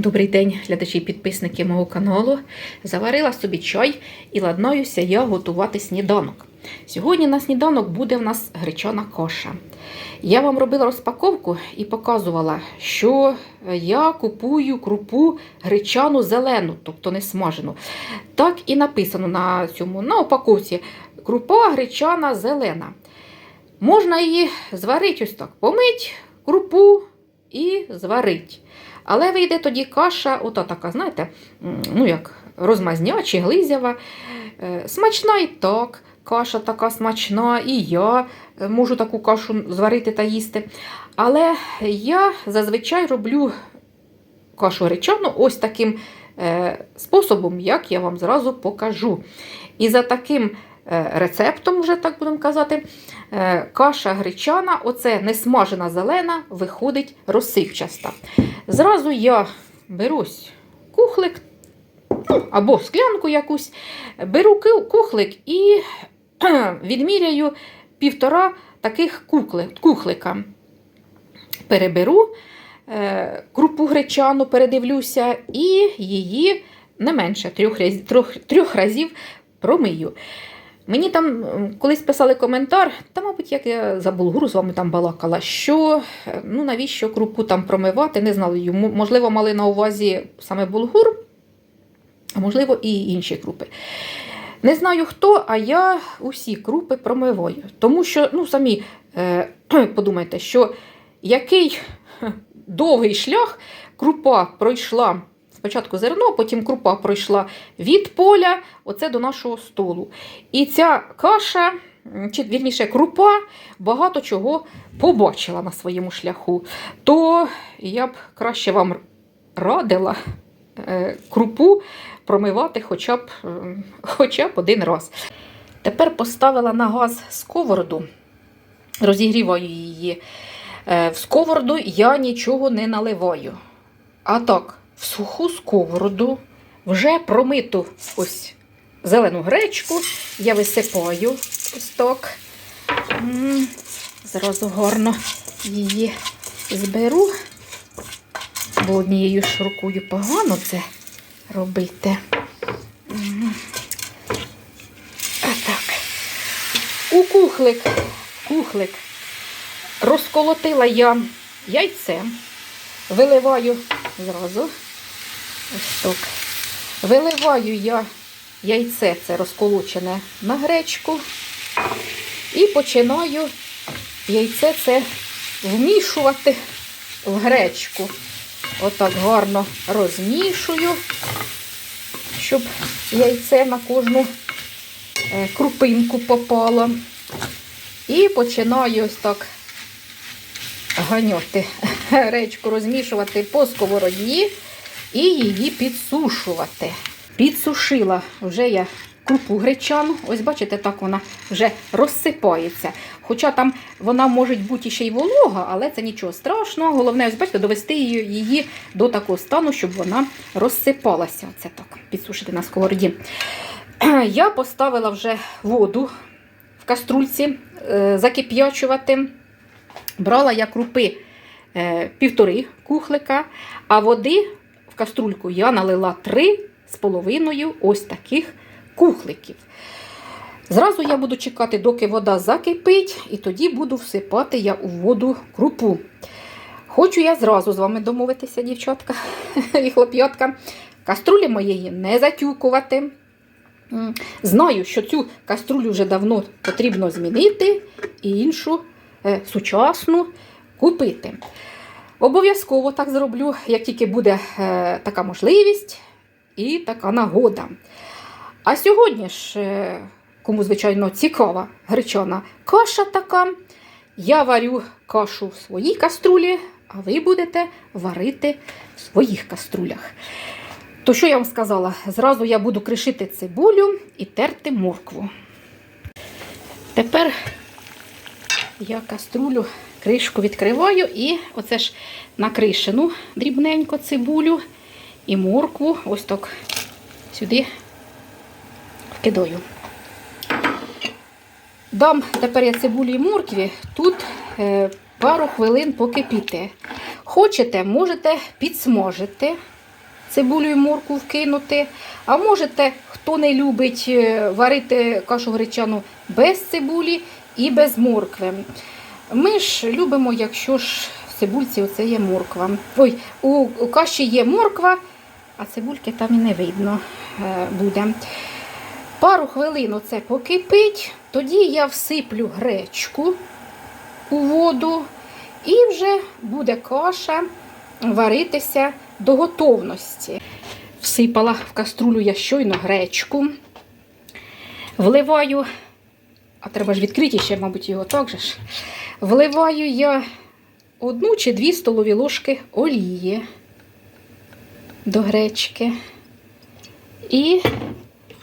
Добрий день, глядачі і підписники мого каналу. Заварила собі чай і ладнаюся я готувати сніданок. Сьогодні на сніданок буде в нас гречана каша. Я вам робила розпаковку і показувала, що я купую крупу гречану зелену, тобто не смажену. Так і написано на цьому на упаковці крупа гречана зелена. Можна її зварити ось так, помить крупу і зварить. Але вийде тоді каша, ота така, знаєте, ну як розмазня чи глизява. Е, Смачна і так, каша така смачна, і я е, можу таку кашу зварити та їсти. Але я зазвичай роблю кашу гречану ось таким е, способом, як я вам зразу покажу. І за таким рецептом, вже так будемо казати, е, каша гречана, оце не смажена зелена, виходить розсипчаста. Зразу я берусь кухлик ну, або склянку якусь, беру кухлик і відміряю півтора таких кухлика. Переберу е, крупу гречану, передивлюся, і її не менше трьох, трьох, трьох разів промию. Мені там колись писали коментар, та, мабуть, як я за булгуру з вами там балакала, що е, ну, навіщо крупу там промивати, не знала. Йому, можливо, мали на увазі саме булгур, а можливо, і інші крупи. Не знаю хто, а я усі крупи промиваю. Тому що, ну, самі е, подумайте, що який довгий шлях крупа пройшла. Спочатку зерно, потім крупа пройшла від поля оце до нашого столу. І ця каша, чи вірніше, крупа багато чого побачила на своєму шляху. То я б краще вам радила е, крупу промивати хоча б, хоча б один раз. Тепер поставила на газ сковороду, розігріваю її. Е, В сковороду я нічого не наливаю. А так, в суху сковороду вже промиту ось зелену гречку я висипаю ось Зразу гарно її зберу, бо однією ж рукою погано це робити. М. Отак. У кухлик, кухлик розколотила я яйце, виливаю зразу. Ось так. Виливаю я яйце, це розколочене на гречку. І починаю яйце це вмішувати в гречку. Отак гарно розмішую, щоб яйце на кожну е, крупинку попало. І починаю ось так ганяти гречку, розмішувати по сковороді і її підсушувати. Підсушила вже я крупу гречану. Ось бачите, так вона вже розсипається. Хоча там вона може бути ще й волога, але це нічого страшного. Головне, ось бачите, довести її, до такого стану, щоб вона розсипалася. Це так, підсушити на сковороді. Я поставила вже воду в каструльці е, закип'ячувати. Брала я крупи е, півтори кухлика, а води каструльку я налила три з половиною ось таких кухликів. Зразу я буду чекати, доки вода закипить, і тоді буду всипати я у воду крупу. Хочу я зразу з вами домовитися, дівчатка і хлоп'ятка. Каструлі моєї не затюкувати. Знаю, що цю каструлю вже давно потрібно змінити і іншу е, сучасну купити. Обов'язково так зроблю, як тільки буде е, така можливість і така нагода. А сьогодні ж, е, кому, звичайно, цікава гречана каша така, я варю кашу в своїй каструлі, а ви будете варити в своїх каструлях. То що я вам сказала? Зразу я буду кришити цибулю і терти моркву. Тепер я каструлю, кришку відкриваю і оце ж накришену дрібненько цибулю і моркву ось так сюди вкидаю. Дам тепер я цибулі і моркві тут е, пару хвилин покипіти. Хочете, можете підсмажити цибулю і морку вкинути. А можете, хто не любить е, варити кашу гречану без цибулі і без моркви. Ми ж любимо, якщо ж в цибульці оце є морква. Ой, у, каші є морква, а цибульки там і не видно е, буде. Пару хвилин оце покипить, тоді я всиплю гречку у воду і вже буде каша варитися до готовності. Всипала в каструлю я щойно гречку, вливаю, а треба ж відкрити ще, мабуть, його так же ж. Вливаю я одну чи дві столові ложки олії до гречки і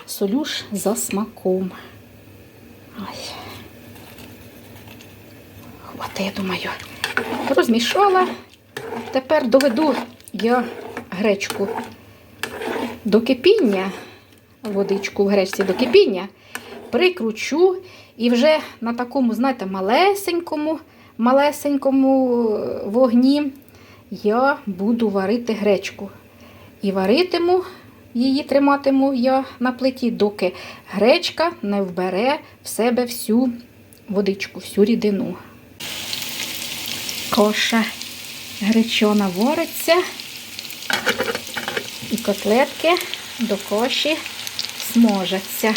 солю ж за смаком. Ой. От, я думаю, розмішала. Тепер доведу я гречку до кипіння, водичку в гречці до кипіння, прикручу і вже на такому, знаєте, малесенькому, малесенькому вогні я буду варити гречку. І варитиму її триматиму я на плиті, доки гречка не вбере в себе всю водичку, всю рідину. Коша гречона вариться, і котлетки до коші смажаться.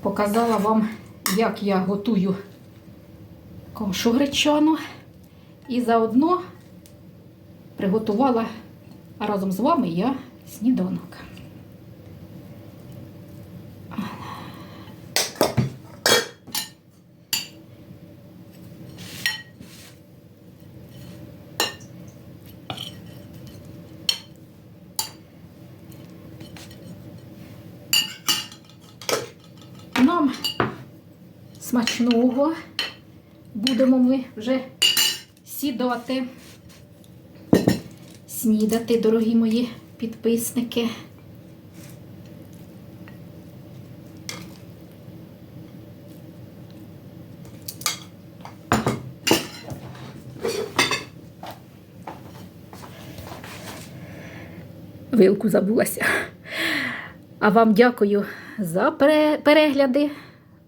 Показала вам, як я готую кошу гречану. І заодно приготувала разом з вами я сніданок. Смачного будемо ми вже сідати, снідати, дорогі мої підписники. Вилку забулася. А вам дякую за перегляди.